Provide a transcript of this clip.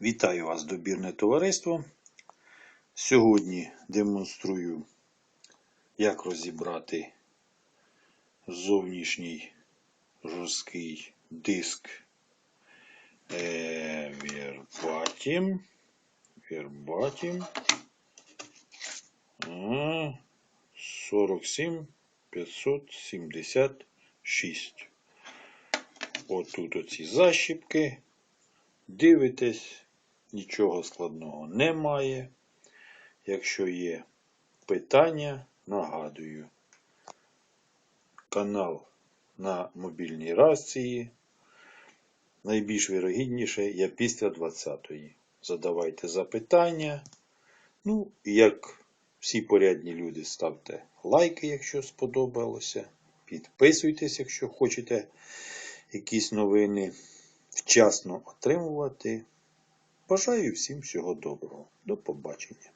Вітаю вас, добірне товариство. Сьогодні демонструю, як розібрати зовнішній жорсткий диск е, Verbatim. Verbatim. А, 47 576. Отут оці защіпки. Дивитесь, нічого складного немає. Якщо є питання, нагадую. Канал на мобільній рації. Найбільш вірогідніше я після 20-ї. Задавайте запитання. Ну, як всі порядні люди, ставте лайки, якщо сподобалося. Підписуйтесь, якщо хочете якісь новини вчасно отримувати. Бажаю всім всього доброго. До побачення.